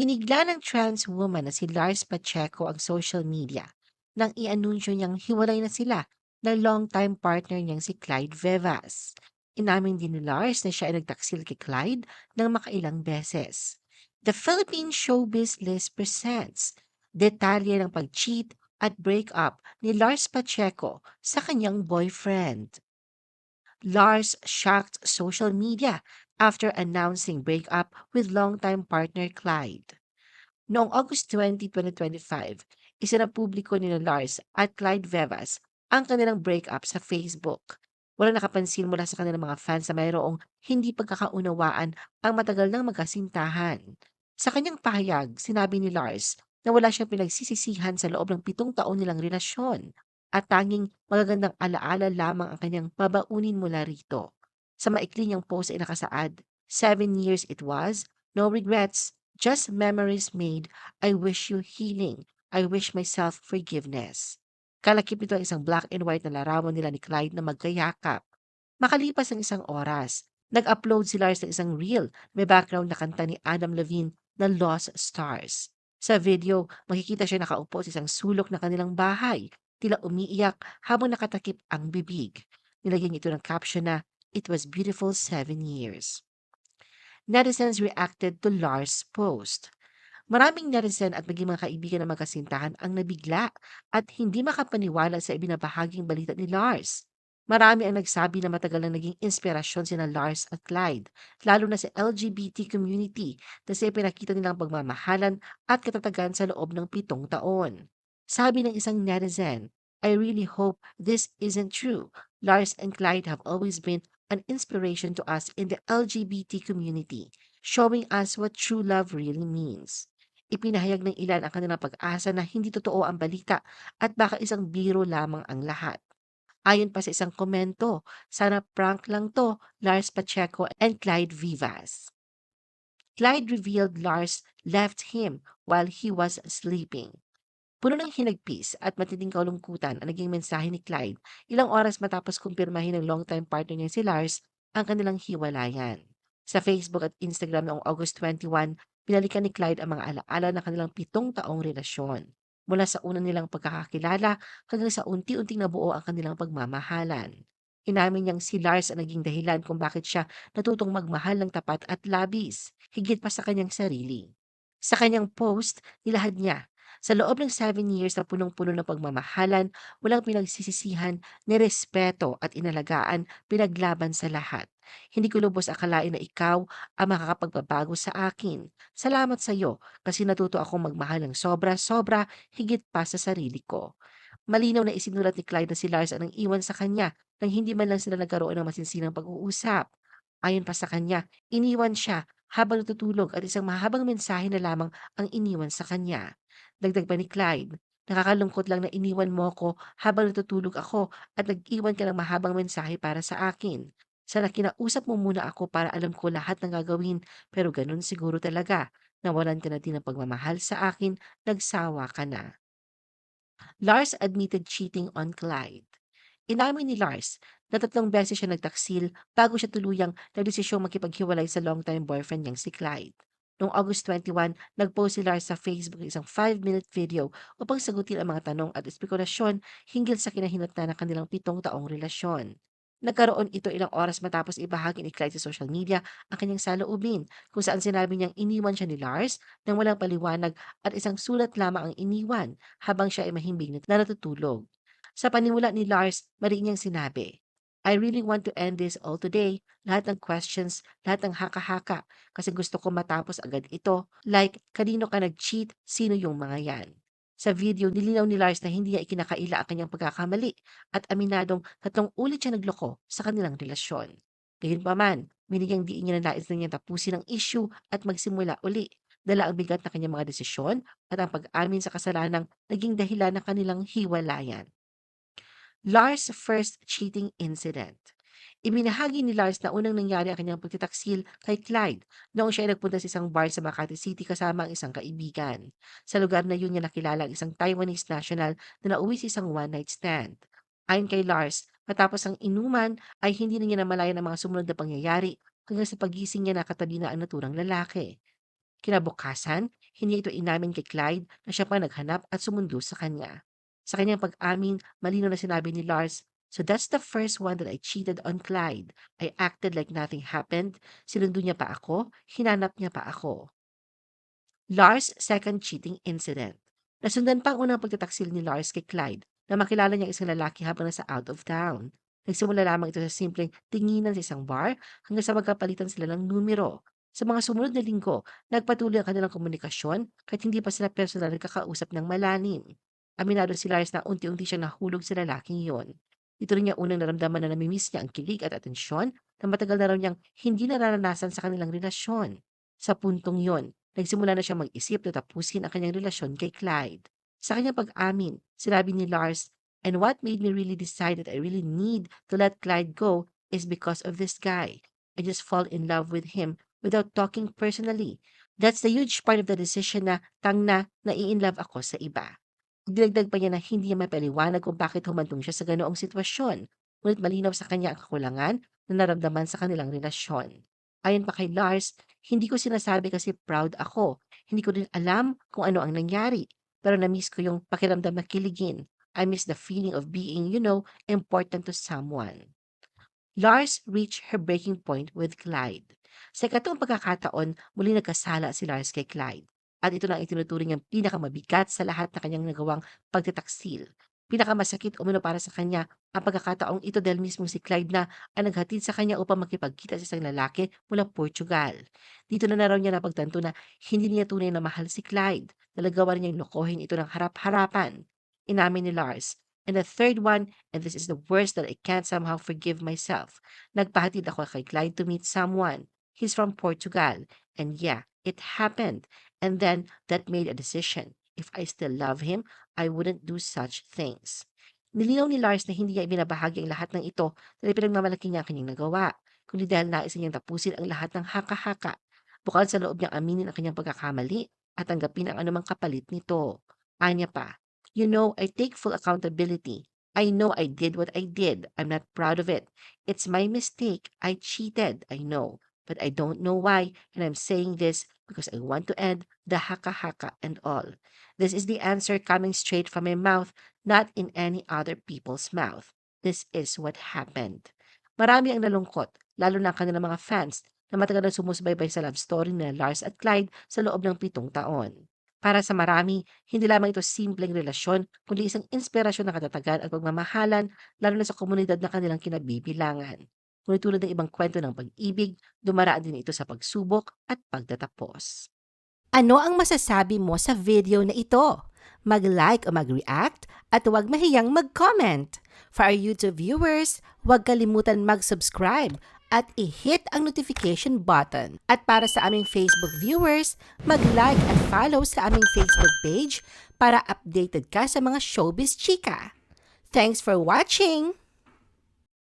Binigla ng trans woman na si Lars Pacheco ang social media nang i-anunsyo niyang hiwalay na sila ng longtime partner niyang si Clyde Vevas. Inamin din ni Lars na siya ay nagtaksil kay Clyde ng makailang beses. The Philippine Showbiz List presents detalye ng pag-cheat at breakup ni Lars Pacheco sa kanyang boyfriend. Lars shocked social media after announcing breakup with longtime partner Clyde. Noong August 20, 2025, isinapubliko ni Lars at Clyde Vevas ang kanilang breakup sa Facebook. Walang nakapansin mula sa kanilang mga fans na mayroong hindi pagkakaunawaan ang matagal ng magkasintahan. Sa kanyang pahayag, sinabi ni Lars na wala siyang pinagsisisihan sa loob ng pitong taon nilang relasyon at tanging magagandang alaala lamang ang kanyang babaunin mula rito. Sa maikli niyang post ay nakasaad, Seven years it was, no regrets, just memories made. I wish you healing. I wish myself forgiveness. Kalakip nito ang isang black and white na larawan nila ni Clyde na magkayakap. Makalipas ang isang oras, nag-upload si Lars ng isang reel may background na kanta ni Adam Levine na Lost Stars. Sa video, makikita siya nakaupo sa isang sulok na kanilang bahay tila umiiyak habang nakatakip ang bibig. Nilagyan ito ng caption na, It was beautiful seven years. Netizens reacted to Lars' post. Maraming netizen at maging mga kaibigan ng magkasintahan ang nabigla at hindi makapaniwala sa ibinabahaging balita ni Lars. Marami ang nagsabi na matagal na naging inspirasyon sina Lars at Clyde, lalo na sa LGBT community na sa pinakita nilang pagmamahalan at katatagan sa loob ng pitong taon. Sabi ng isang netizen, I really hope this isn't true. Lars and Clyde have always been an inspiration to us in the LGBT community, showing us what true love really means. Ipinahayag ng ilan ang kanilang pag-asa na hindi totoo ang balita at baka isang biro lamang ang lahat. Ayon pa sa isang komento, sana prank lang to, Lars Pacheco and Clyde Vivas. Clyde revealed Lars left him while he was sleeping. Puno ng hinagpis at matinding kalungkutan ang naging mensahe ni Clyde ilang oras matapos kumpirmahin ng longtime partner niya si Lars ang kanilang hiwalayan. Sa Facebook at Instagram noong August 21, pinalikan ni Clyde ang mga alaala ng kanilang pitong taong relasyon. Mula sa una nilang pagkakakilala hanggang sa unti-unting nabuo ang kanilang pagmamahalan. Inamin niyang si Lars ang naging dahilan kung bakit siya natutong magmahal ng tapat at labis, higit pa sa kanyang sarili. Sa kanyang post, nilahad niya sa loob ng seven years na punong-puno ng pagmamahalan, walang pinagsisisihan, nirespeto at inalagaan, pinaglaban sa lahat. Hindi ko lubos akalain na ikaw ang makakapagbabago sa akin. Salamat sa iyo kasi natuto akong magmahal ng sobra-sobra higit pa sa sarili ko. Malinaw na isinulat ni Clyde na si Lars ang iwan sa kanya nang hindi man lang sila nagkaroon ng masinsinang pag-uusap. Ayon pa sa kanya, iniwan siya habang natutulog at isang mahabang mensahe na lamang ang iniwan sa kanya. Dagdag pa ni Clyde, nakakalungkot lang na iniwan mo ko habang natutulog ako at nag-iwan ka ng mahabang mensahe para sa akin. Sana kinausap mo muna ako para alam ko lahat ng gagawin pero ganun siguro talaga. Nawalan ka na din ng pagmamahal sa akin, nagsawa ka na. Lars admitted cheating on Clyde. Inamin ni Lars na tatlong beses siya nagtaksil bago siya tuluyang nagdesisyong makipaghiwalay sa longtime boyfriend niyang si Clyde. Noong August 21, nag-post si Lars sa Facebook isang 5-minute video upang sagutin ang mga tanong at espekulasyon hinggil sa kinahinatnan ng kanilang pitong taong relasyon. Nagkaroon ito ilang oras matapos ibahagi ni Clyde sa social media ang kanyang saloobin kung saan sinabi niyang iniwan siya ni Lars nang walang paliwanag at isang sulat lamang ang iniwan habang siya ay mahimbing na natutulog. Sa panimula ni Lars, mali niyang sinabi, I really want to end this all today. Lahat ng questions, lahat ng haka-haka. Kasi gusto ko matapos agad ito. Like, kanino ka nag-cheat? Sino yung mga yan? Sa video, nilinaw ni Lars na hindi niya ikinakaila ang kanyang pagkakamali at aminadong tatlong ulit siya nagloko sa kanilang relasyon. Gayunpaman, binigyang diin niya na nais na niya tapusin ang issue at magsimula uli. Dala ang bigat na kanyang mga desisyon at ang pag-amin sa kasalanang naging dahilan ng kanilang hiwalayan. Lars' first cheating incident. Ibinahagi ni Lars na unang nangyari ang kanyang pagtitaksil kay Clyde noong siya ay nagpunta sa isang bar sa Makati City kasama ang isang kaibigan. Sa lugar na yun niya nakilala ang isang Taiwanese national na nauwi sa isang one-night stand. Ayon kay Lars, matapos ang inuman ay hindi na niya namalayan ang mga sumunod na pangyayari hanggang sa pagising niya nakatabi na ang naturang lalaki. Kinabukasan, hindi ito inamin kay Clyde na siya pa naghanap at sumundo sa kanya. Sa kanyang pag-amin, malino na sinabi ni Lars, So that's the first one that I cheated on Clyde. I acted like nothing happened. Sinundo niya pa ako. Hinanap niya pa ako. Lars' second cheating incident. Nasundan pa ang unang pagtataksil ni Lars kay Clyde na makilala niya isang lalaki habang nasa out of town. Nagsimula lamang ito sa simpleng tinginan sa isang bar hanggang sa magkapalitan sila ng numero. Sa mga sumunod na linggo, nagpatuloy ang kanilang komunikasyon kahit hindi pa sila personal nagkakausap ng malalim. Aminado si Lars na unti-unti siyang nahulog sa lalaking yon. Dito rin niya unang naramdaman na namimiss niya ang kilig at atensyon na matagal na raw niyang hindi nararanasan sa kanilang relasyon. Sa puntong yon, nagsimula na siyang mag-isip na tapusin ang kanyang relasyon kay Clyde. Sa kanyang pag-amin, sinabi ni Lars, And what made me really decide that I really need to let Clyde go is because of this guy. I just fall in love with him without talking personally. That's the huge part of the decision na tang na nai-inlove ako sa iba. Dinagdag pa niya na hindi niya mapaliwanag kung bakit humantong siya sa ganoong sitwasyon. Ngunit malinaw sa kanya ang kakulangan na naramdaman sa kanilang relasyon. Ayon pa kay Lars, hindi ko sinasabi kasi proud ako. Hindi ko rin alam kung ano ang nangyari. Pero na-miss ko yung pakiramdam na kiligin. I miss the feeling of being, you know, important to someone. Lars reached her breaking point with Clyde. Sa ikatong pagkakataon, muli nagkasala si Lars kay Clyde. At ito na ang itinuturing niyang pinakamabigat sa lahat na kanyang nagawang pagtataksil. Pinakamasakit umano para sa kanya ang pagkakataong ito dahil mismo si Clyde na ang naghatid sa kanya upang makipagkita sa isang lalaki mula Portugal. Dito na na niya napagtanto na hindi niya tunay na mahal si Clyde. Nalagawa niyang lokohin ito ng harap-harapan. Inamin ni Lars. And the third one, and this is the worst that I can't somehow forgive myself. Nagpahatid ako kay Clyde to meet someone. He's from Portugal. And yeah, it happened. And then that made a decision. If I still love him, I wouldn't do such things. Nilinaw ni Lars na hindi niya ibinabahagi ang lahat ng ito dahil pinagmamalaki niya ang kanyang nagawa, kundi dahil nais niyang tapusin ang lahat ng haka-haka. Bukal sa loob niyang aminin ang kanyang pagkakamali at tanggapin ang anumang kapalit nito. Anya pa, You know, I take full accountability. I know I did what I did. I'm not proud of it. It's my mistake. I cheated. I know. But I don't know why. And I'm saying this because I want to end the haka-haka and all. This is the answer coming straight from my mouth, not in any other people's mouth. This is what happened. Marami ang nalungkot, lalo na ang kanilang mga fans na matagal na sumusubaybay sa love story ni Lars at Clyde sa loob ng pitong taon. Para sa marami, hindi lamang ito simpleng relasyon, kundi isang inspirasyon ng katatagan at pagmamahalan, lalo na sa komunidad na kanilang kinabibilangan. Ngunit tulad ng ibang kwento ng pag-ibig, dumaraan din ito sa pagsubok at pagtatapos. Ano ang masasabi mo sa video na ito? Mag-like o mag-react at huwag mahiyang mag-comment. For our YouTube viewers, huwag kalimutan mag-subscribe at i-hit ang notification button. At para sa aming Facebook viewers, mag-like at follow sa aming Facebook page para updated ka sa mga showbiz chika. Thanks for watching!